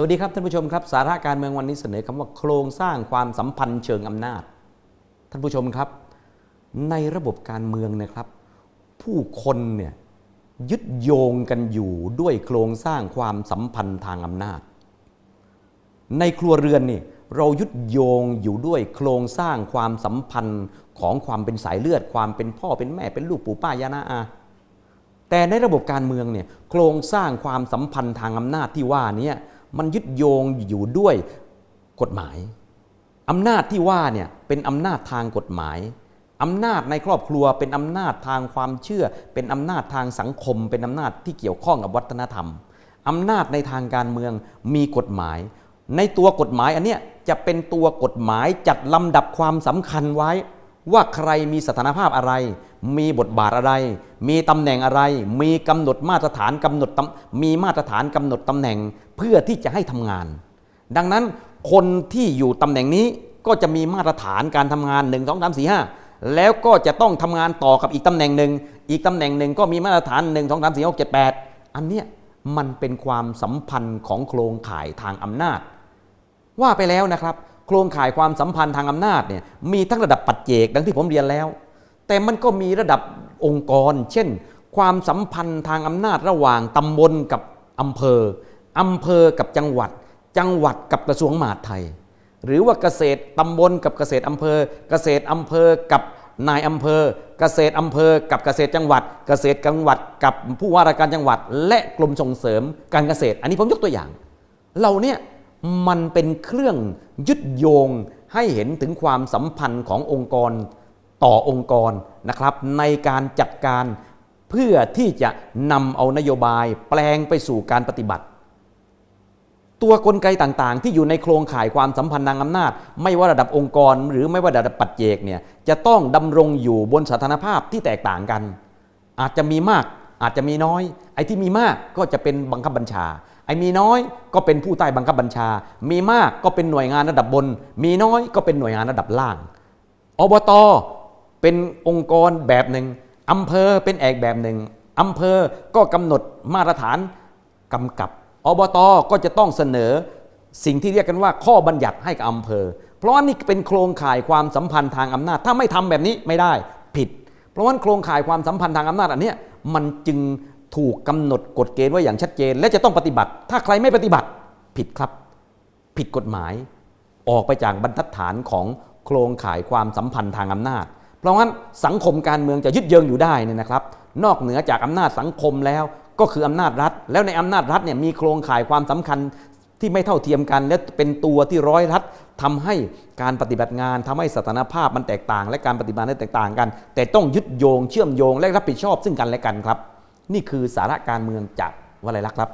สวัสดีครับท่านผู้ชมครับ สาระการเมืองวันนี้เสนอคำว่าโครงสร้างความสัมพันธ์เชิงอำนาจ ท่านผู้ชมครับ ในระบบการเมืองนะครับ ผู้คนเนี่ยยึดโยงกันอยู่ด้วยโครงสร้างความสัมพันธ์ทางอำนาจ ในครัวเรือนนี่เรายึดโยงอยู่ด้วยโครงสร้างความสัมพันธ์ของความเป็นสายเลือด ความเป็นพ่อเป็นแม่เป็นลูกปู่ป้ายานาอาแต่ในระบบการเมืองเนี่ยโครงสร้างความสัมพันธ์ทางอำนาจที่ว่านี้ มันยึดโยงอยู่ด้วยกฎหมายอำนาจที่ว่าเนี่ยเป็นอำนาจทางกฎหมายอำนาจในครอบครัวเป็นอำนาจทางความเชื่อ เป็นอำนาจทางสังคม เป็นอำนาจที่เกี่ยวข้องกับวัฒนธรรมอำนาจในทางการเมืองมีกฎหมาย ในตัวกฎหมายอันเนี้ยจะเป็นตัวกฎหมายจัดลำดับความสำคัญไว้ ว่าใครมีสถานภาพอะไร มีบทบาทอะไร มีตำแหน่งอะไร มีกำหนดมาตรฐานกำหนดมีมาตรฐานกำหนดตำแหน่งเพื่อที่จะให้ทำงาน ดังนั้นคนที่อยู่ตำแหน่งนี้ก็จะมีมาตรฐานการทำงาน 1 2 3 4 5 แล้วก็จะต้องทำงานต่อกับอีกตำแหน่งหนึ่งอีกตำแหน่งหนึ่งก็มีมาตรฐาน 1 2 3 4 6 7 8 อันเนี้ยมันเป็นความสัมพันธ์ของโครงข่ายทางอำนาจ ว่าไปแล้วนะครับ โครงข่ายความสัมพันธ์ทางอำนาจเนี่ยมีทั้งระดับปัจเจกดังที่ผมเรียนแล้ว แต่มันก็มีระดับองค์กร เช่น ความสัมพันธ์ทางอำนาจระหว่างตำบลกับอำเภออำเภอกับจังหวัด จังหวัดกับกระทรวงมหาดไทย หรือว่าเกษตรตำบลกับเกษตรอำเภอ เกษตรอำเภอกับนายอำเภอ เกษตรอำเภอ กับเกษตรจังหวัด เกษตรจังหวัด กับผู้ว่าราชการจังหวัด และกรมส่งเสริมการเกษตร อันนี้ผมยกตัวอย่าง เราเนี่ยมันเป็นเครื่องยึดโยงให้เห็นถึงความสัมพันธ์ขององค์กร ต่อองค์กรนะครับ ในการจัดการเพื่อที่จะนำเอานโยบายแปลงไปสู่การปฏิบัติ ตัวกลไกต่างๆ ที่อยู่ในโครงข่ายความสัมพันธ์ทางอำนาจ ไม่ว่าระดับองค์กร หรือไม่ว่าระดับปัจเจกเนี่ยจะต้องดำรงอยู่บนสถานภาพที่แตกต่างกัน อาจจะมีมากอาจจะมีน้อย ไอ้ที่มีมากก็จะเป็นบังคับบัญชา ไอ้มีน้อยก็เป็นผู้ใต้บังคับบัญชา มีมากก็เป็นหน่วยงานระดับบน มีน้อยก็เป็นหน่วยงานระดับล่าง อบต เป็นองค์กรแบบหนึ่งอำเภอเป็นแอกแบบหนึ่งอำเภอก็กำหนดมาตรฐานกำกับอบตก็จะต้องเสนอสิ่งที่เรียกกันว่าข้อบัญญัติให้กับอำเภอ เพราะว่านี่เป็นโครงข่ายความสัมพันธ์ทางอำนาจ ถ้าไม่ทำแบบนี้ไม่ได้ผิด เพราะว่าโครงข่ายความสัมพันธ์ทางอำนาจอันเนี้ยมันจึงถูกกำหนดกฎเกณฑ์ไว้อย่างชัดเจน และจะต้องปฏิบัติ ถ้าใครไม่ปฏิบัติผิดครับ ผิดกฎหมาย ออกไปจากบรรทัดฐานของโครงข่ายความสัมพันธ์ทางอำนาจ เพราะงั้นสังคมการเมืองจะยึดเยิงอยู่ได้เนี่ยนะครับ นอกเหนือจากอำนาจสังคมแล้วก็คืออำนาจรัฐ แล้วในอำนาจรัฐเนี่ยมีโครงข่ายความสำคัญที่ไม่เท่าเทียมกันและเป็นตัวที่ร้อยรัดทำให้การปฏิบัติงานทำให้สถานภาพมันแตกต่าง และการปฏิบัตินั้นแตกต่างกัน แต่ต้องยึดโยงเชื่อมโยงและรับผิดชอบซึ่งกันและกันครับ นี่คือสาระการเมืองจากวลัยลักษณ์ครับ